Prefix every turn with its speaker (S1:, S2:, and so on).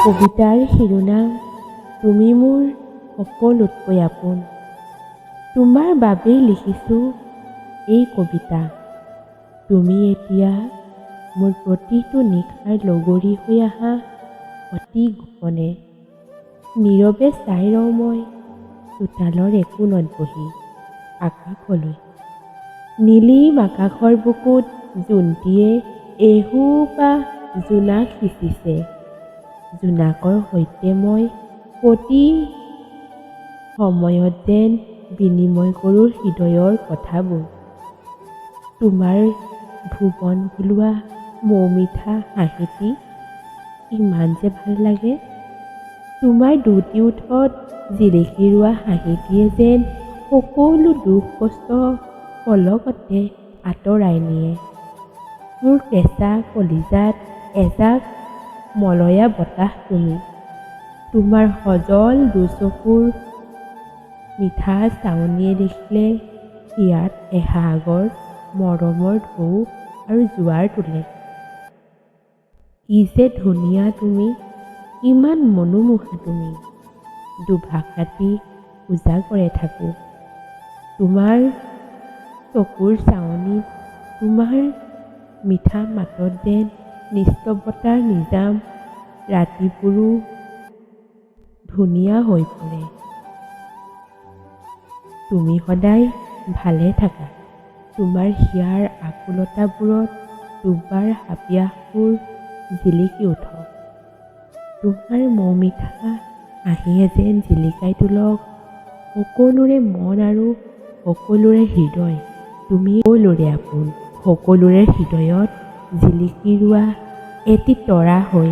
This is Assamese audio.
S1: কবিতাৰ শিৰোনাম তুমি মোৰ সকলোতকৈ আপোন। তোমাৰ বাবেই লিখিছোঁ এই কবিতা। তুমি এতিয়া মোৰ প্ৰতিটো নিশাৰ লগৰী হৈ আহা অতি গোপনে। নীৰৱে চাই ৰওঁ মই চোতালৰ একোণত বহি আকাশলৈ। নীলিম আকাশৰ বুকুত জোনটিয়ে এসোপা জোনাক সিঁচিছে। জোনাকৰ সৈতে মই প্ৰতি সময়ত যেন বিনিময় কৰোঁ হৃদয়ৰ কথাবোৰ। তোমাৰ ভুৱন ভুলোৱা মৌমিঠা হাঁহিটি ইমান যে ভাল লাগে। তোমাৰ দুটি ওঠত জিলিকি ৰোৱা হাঁহিটিয়ে যেন সকলো দুখ কষ্ট পলকতে আঁতৰাই নিয়ে। মোৰ কেঁচা কলিজাত এজাক মলয়া বতাহ তুমি। তোমাৰ সজল দুচকুৰ মিঠা চাৱনিয়ে দেখিলে হিয়াত এসাগৰ মৰমৰ ঢৌ আৰু জোৱাৰ তোলে। কি যে ধুনীয়া তুমি ইমান মনোমোহা তুমি। দুভাগ ৰাতি উজাগৰে থাকোঁ। তোমাৰ চকুৰ চাৱনিত তোমাৰ মিঠা মাতত যেন নিস্তব্ধতাৰ নিজাম ৰাতিবোৰো ধুনীয়া হৈ পৰে। তুমি সদায় ভালে থাকা। তোমাৰ হিয়াৰ আকুলতাবোৰত দুবাৰ হাবিয়াসবোৰ জিলিকি উঠক তোমাৰ মৌমিঠা হাঁহিয়ে যেন জিলিকাই তোলক। সকলোৰে মন আৰু সকলোৰে হৃদয়। তুমি সকলোৰে আপোন। সকলোৰে হৃদয়ত জিলিকি ৰোৱা এটি তৰা হৈ